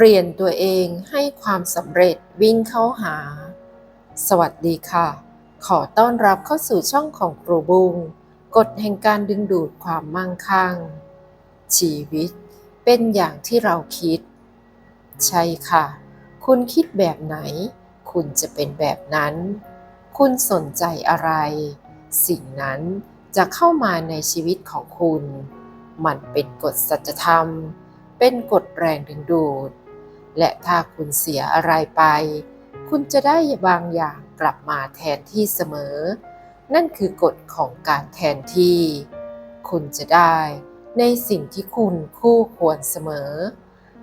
เปลี่ยนตัวเองให้ความสำเร็จวิ่งเข้าหา สวัสดีค่ะ ขอต้อนรับเข้าสู่ช่องของครูบุงกฎแห่งการดึงดูดความมั่งคั่ง ชีวิตเป็นอย่างที่เราคิด ใช่ค่ะ คุณคิดแบบไหน คุณจะเป็นแบบนั้น คุณสนใจอะไร สิ่งนั้นจะเข้ามาในชีวิตของคุณ มันเป็นกฎสัจธรรมเป็นกฎแรงดึงดูด และถ้าคุณเสียอะไรไป คุณจะได้บางอย่างกลับมาแทนที่เสมอ นั่นคือกฎของการแทนที่ คุณจะได้ในสิ่งที่คุณคู่ควรเสมอ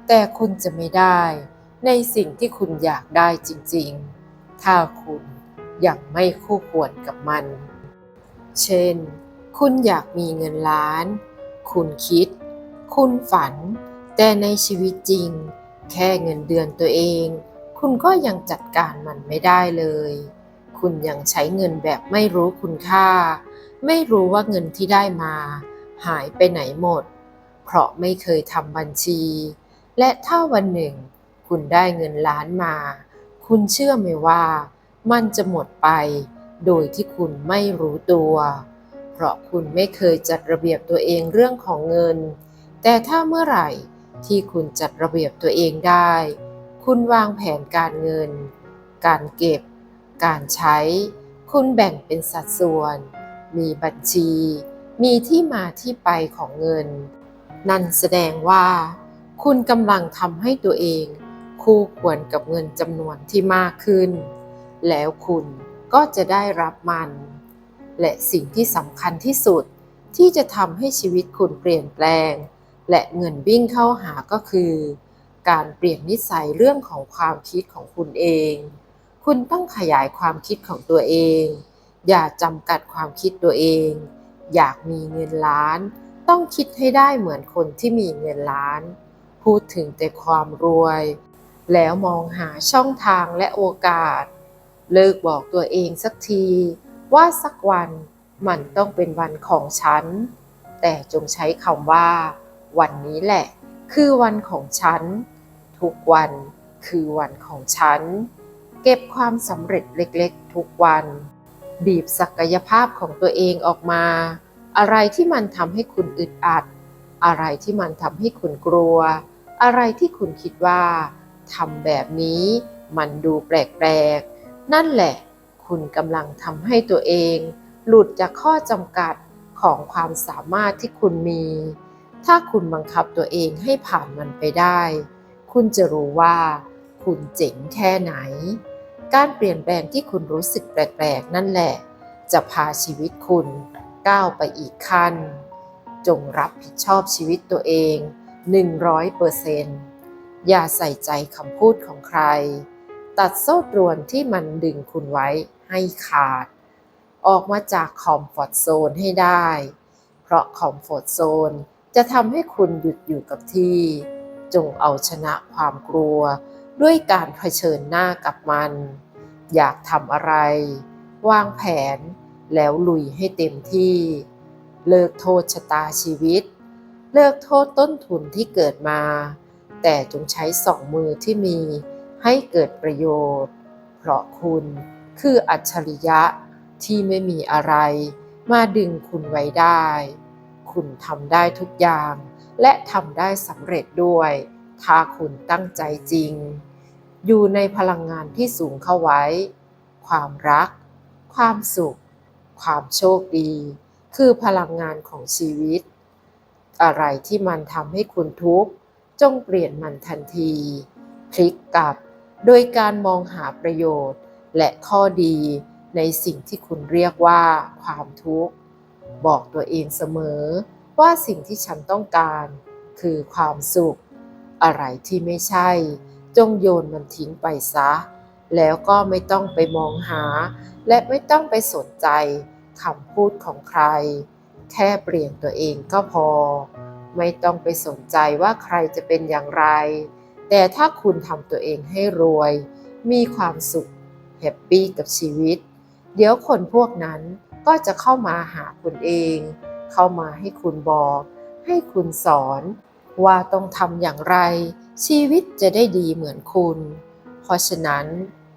แต่คุณจะไม่ได้ในสิ่งที่คุณอยากได้จริงๆ ถ้าคุณยังไม่คู่ควรกับมัน เช่น คุณอยากมีเงินล้าน คุณคิด คุณฝัน แต่ในชีวิตจริง แค่เงินเดือนตัวเอง คุณก็ยังจัดการมันไม่ได้เลย คุณยังใช้เงินแบบไม่รู้คุณค่า ไม่รู้ว่าเงินที่ได้มา หายไปไหนหมด เพราะไม่เคยทำบัญชี และถ้าวันหนึ่ง คุณได้เงินล้านมา คุณเชื่อไหมว่า มันจะหมดไป โดยที่คุณไม่รู้ตัว เพราะคุณไม่เคยจัดระเบียบตัวเองเรื่องของเงิน แต่ถ้าเมื่อไหร่ ที่คุณจัดระเบียบตัวเองได้ คุณวางแผนการเงิน การเก็บ การใช้ คุณแบ่งเป็นสัดส่วน มีบัญชี มีที่มาที่ไปของเงิน นั่นแสดงว่า คุณกำลังทำให้ตัวเอง คู่ควรกับเงินจำนวนที่มากขึ้น แล้วคุณก็จะได้รับมัน และสิ่งที่สำคัญที่สุดที่จะทำให้ชีวิตคุณเปลี่ยนแปลง และเงินวิ่งเข้าหาก็คือ การเปลี่ยนนิสัยเรื่องของความคิดของคุณเอง คุณต้องขยายความคิดของตัวเอง อย่าจำกัดความคิดตัวเอง อยากมีเงินล้าน ต้องคิดให้ได้เหมือนคนที่มีเงินล้าน พูดถึงแต่ความรวย แล้วมองหาช่องทางและโอกาส เลิกบอกตัวเองสักที ว่าสักวันมันต้องเป็นวันของฉัน แต่จงใช้คำว่า วันนี้แหละ คือวันของฉัน ทุกวันคือวันของฉัน เก็บความสำเร็จเล็กๆ ทุกวัน บีบศักยภาพของตัวเองออกมา อะไรที่มันทำให้คุณอึดอัด อะไรที่มันทำให้คุณกลัว อะไรที่คุณคิดว่าทำแบบนี้มันดูแปลกๆ นั่นแหละ คุณกำลังทำให้ตัวเอง หลุดจากข้อจำกัดของความสามารถที่คุณมี ถ้าคุณบังคับตัวเองให้ผ่านมันไปได้ คุณจะรู้ว่า คุณเจ๋งแค่ไหน การเปลี่ยนแปลงที่คุณรู้สึกแปลกๆ นั่นแหละ จะพาชีวิตคุณก้าวไปอีกขั้น จงรับผิดชอบชีวิตตัวเอง100%อย่าใส่ใจคำพูดของใคร ตัดโซ่ตรวนที่มันดึงคุณไว้ให้ขาด ออกมาจากคอมฟอร์ทโซนให้ได้ เพราะคอมฟอร์ทโซน จะทำให้คุณหยุดอยู่กับที่ จงเอาชนะความกลัว ด้วยการเผชิญหน้ากับมัน อยากทำอะไร วางแผนแล้วลุยให้เต็มที่ เลิกโทษชะตาชีวิต เลิกโทษต้นทุนที่เกิดมา แต่จงใช้สองมือที่มีให้เกิดประโยชน์ เพราะคุณคืออัจฉริยะที่ไม่มีอะไร มาดึงคุณไว้ได้ คุณทำได้ทุกอย่าง และทำได้สำเร็จด้วย ถ้าคุณตั้งใจจริง อยู่ในพลังงานที่สูงเข้าไว้ ความรัก ความสุข ความโชคดี คือพลังงานของชีวิต อะไรที่มันทำให้คุณทุกข์ จงเปลี่ยนมันทันที พลิกกลับ โดยการมองหาประโยชน์ และข้อดีในสิ่งที่คุณเรียกว่าความทุกข์ บอกตัวเองเสมอ ว่าสิ่งที่ฉันต้องการ คือความสุข อะไรที่ไม่ใช่ จงโยนมันทิ้งไปซะ แล้วก็ไม่ต้องไปมองหา และไม่ต้องไปสนใจคำพูดของใคร แค่เปลี่ยนตัวเองก็พอ ไม่ต้องไปสนใจว่าใครจะเป็นอย่างไร แต่ถ้าคุณทำตัวเองให้รวย มีความสุขแฮปปี้กับชีวิต เดี๋ยวคนพวกนั้น ก็จะเข้ามาหาคุณเอง เข้ามาให้คุณบอก ให้คุณสอน ว่าต้องทำอย่างไร ชีวิตจะได้ดีเหมือนคุณ เพราะฉะนั้น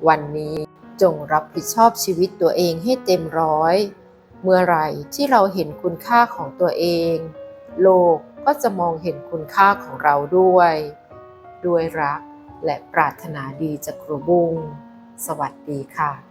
วันนี้จงรับผิดชอบชีวิตตัวเองให้เต็มร้อย เมื่อไรที่เราเห็นคุณค่าของตัวเอง โลกก็จะมองเห็นคุณค่าของเราด้วย ด้วยรักและปรารถนาดีจากครูบุ้งสวัสดีค่ะ